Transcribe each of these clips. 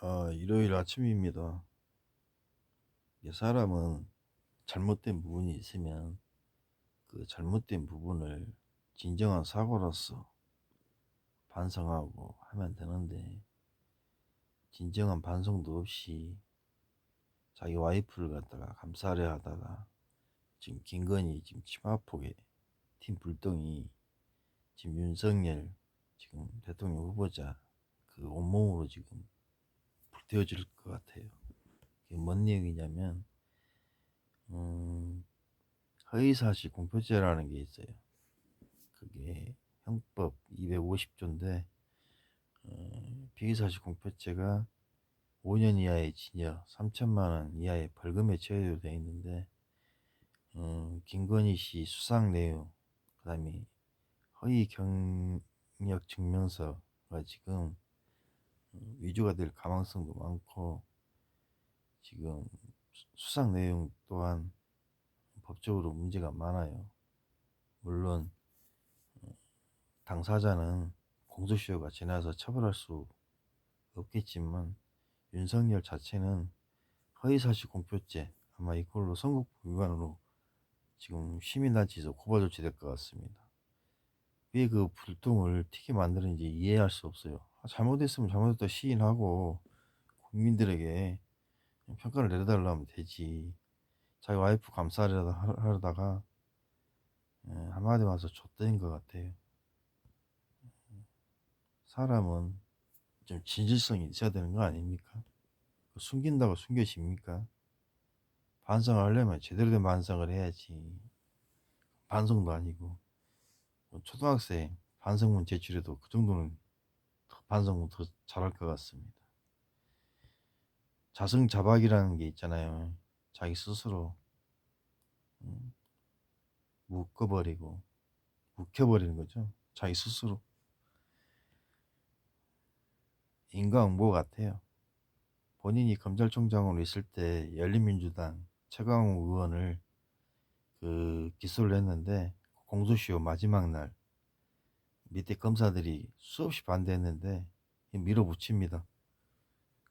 아, 일요일 아침입니다. 사람은 잘못된 부분이 있으면 그 잘못된 부분을 진정한 사고로서 반성하고 하면 되는데 진정한 반성도 없이 자기 와이프를 갖다가 감싸려 하다가 지금 김건희 지금 치마 폭에 팀 불똥이 지금 윤석열 지금 대통령 후보자 그 온몸으로 지금 불태워질 것 같아요. 그게 뭔 내용이냐면 음, 허위사실 공표죄라는 게 있어요. 그게 형법 250조인데 어, 비사실 공표죄가 5년 이하의 징역, 3천만 원 이하의 벌금에 처해도 돼 있는데 어, 김건희 씨 수상 내용, 그다음에 허위 경력 증명서가 지금 어, 위조가 될 가망성도 많고 지금 수상 내용 또한 법적으로 문제가 많아요. 물론 어, 당사자는 공소시효가 지나서 처벌할 수 없겠지만 윤석열 자체는 허위사실 공표죄 아마 이걸로 선거법 위반으로 지금 시민단체에서 고발 조치될 것 같습니다. 왜 그 불똥을 튀게 만드는지 이해할 수 없어요. 아, 잘못했으면 잘못했다 시인하고 국민들에게 평가를 내려달라 하면 되지. 자기 와이프 하- 하려다가 예, 한마디 와서 좆된 것 같아요. 사람은 좀 진실성이 있어야 되는 거 아닙니까? 그 숨긴다고 숨겨집니까? 반성을 하려면 제대로 된 반성을 해야지. 반성도 아니고 뭐 초등학생 반성문 제출해도 그 정도는 더 반성문 더 잘할 것 같습니다. 자승자박이라는 게 있잖아요. 자기 스스로 음, 묶어버리고 묵혀버리는 거죠. 자기 스스로 인과응보 같아요. 본인이 검찰총장으로 있을 때 열린민주당 최강욱 의원을 그 기소를 했는데 공소시효 마지막 날 밑에 검사들이 수없이 반대했는데 밀어붙입니다.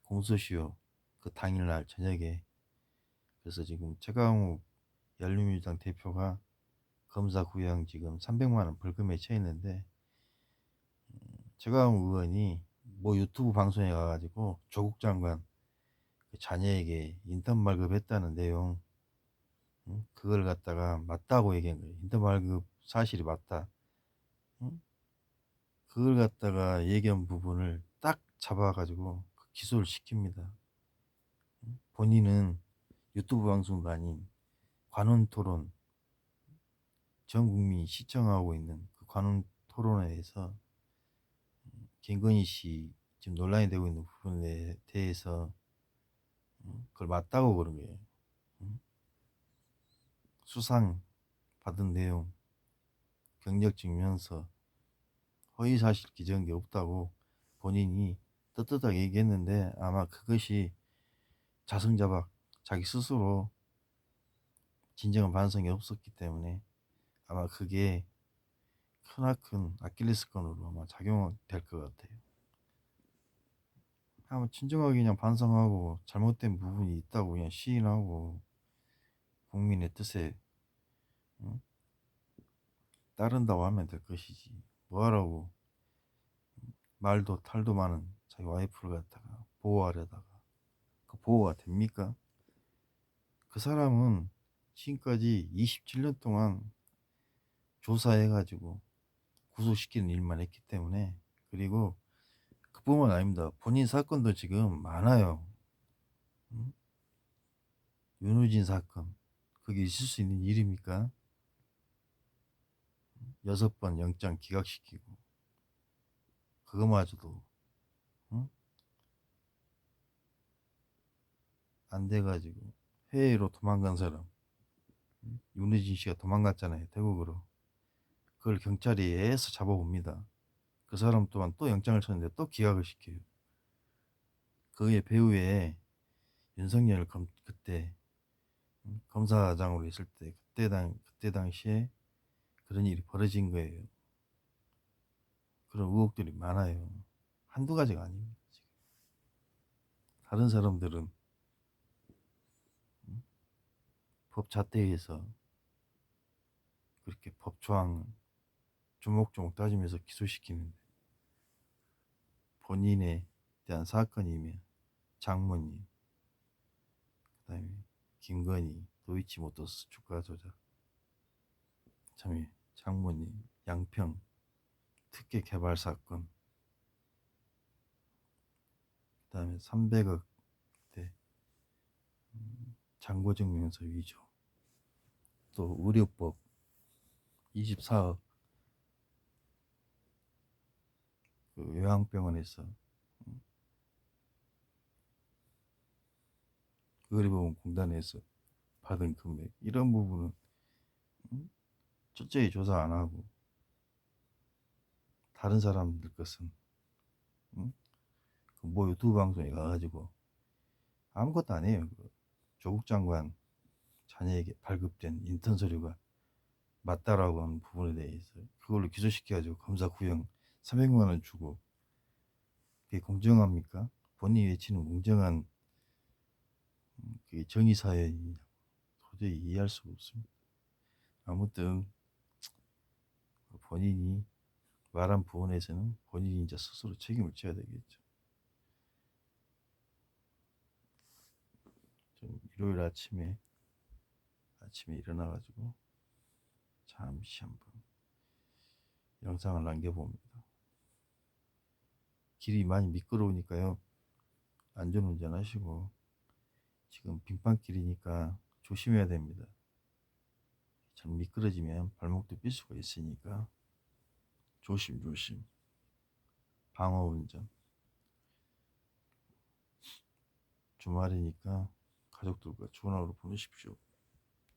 공소시효 그 당일날 저녁에 그래서 지금 최강욱 열린민주당 대표가 검사 구형 지금 300만 원 벌금에 처했는데 음, 최강욱 의원이 뭐 유튜브 방송에 가가지고 조국 장관 그 자녀에게 인턴 발급했다는 내용 응? 그걸 갖다가 맞다고 얘기한 거예요. 인턴 발급 사실이 맞다. 응? 그걸 갖다가 얘기한 부분을 딱 잡아가지고 그 기소를 시킵니다. 응? 본인은 유튜브 방송도 아닌 관훈 토론 전 국민이 시청하고 있는 그 관훈 토론회에서 음, 김건희 씨 지금 논란이 되고 있는 부분에 대해서 음, 그걸 맞다고 그런 거예요. 음? 수상 받은 내용, 경력 증명서, 허위 사실 기재한 게 없다고 본인이 떳떳하게 얘기했는데 아마 그것이 자승자박 자기 스스로 진정한 반성이 없었기 때문에 아마 그게 크나큰 아킬레스건으로 아마 작용될 것 같아요. 한번 진정하게 그냥 반성하고 잘못된 부분이 있다고 그냥 시인하고 국민의 뜻에 응? 따른다고 하면 될 것이지 뭐하라고 말도 탈도 많은 자기 와이프를 갖다가 보호하려다가 그 보호가 됩니까? 그 사람은 지금까지 27년 동안 조사해가지고 구속시키는 일만 했기 때문에 그리고 그뿐만 아닙니다. 본인 사건도 지금 많아요. 응? 윤우진 사건 그게 있을 수 있는 일입니까? 여섯 번 영장 기각시키고 그거마저도 응? 안 돼가지고 해외로 도망간 사람 응? 윤우진 씨가 도망갔잖아요 태국으로 그걸 경찰이 애써 잡아봅니다 그 사람 또한 또 영장을 쳤는데 또 기각을 시켜요 그의 배후에 윤석열 검, 그때 응? 검사장으로 있을 때 그때 당 그때 당시에 그런 일이 벌어진 거예요. 그런 의혹들이 많아요. 한두 가지가 아닙니다. 지금. 다른 사람들은 음? 법 잣대에서 그렇게 법 조항 조목조목 따지면서 기소시키는데 본인에 대한 사건이면 장모님 그다음에 김건희 도이치모터스 주가 조작 참에 장모님 양평 특혜 개발 사건 그 다음에 300억 대 음, 잔고증명서 위조 또 의료법 24억 그 요양병원에서 음, 의료보험공단에서 받은 금액 이런 부분은 음, 철저히 조사 안 하고 다른 사람들 것은 음, 그뭐 유튜브 방송에 가가지고 아무것도 안 해요. 그 조국 장관 자녀에게 발급된 인턴 서류가 맞다라고 하는 부분에 대해서 그걸로 기소시켜가지고 검사 구형 300만 원 주고 그게 공정합니까? 본인이 외치는 공정한 음, 그게 정의 사회이냐 도저히 이해할 수가 없습니다. 아무튼 본인이 말한 부분에서는 본인이 이제 스스로 책임을 져야 되겠죠. 좀 일요일 아침에 아침에 일어나가지고 잠시 한번 영상을 남겨봅니다. 길이 많이 미끄러우니까요. 안전운전 하시고 지금 빙판길이니까 조심해야 됩니다. 참 미끄러지면 발목도 삘 수가 있으니까 조심조심 방어운전 주말이니까 가족들과 좋은 하루 보내십시오.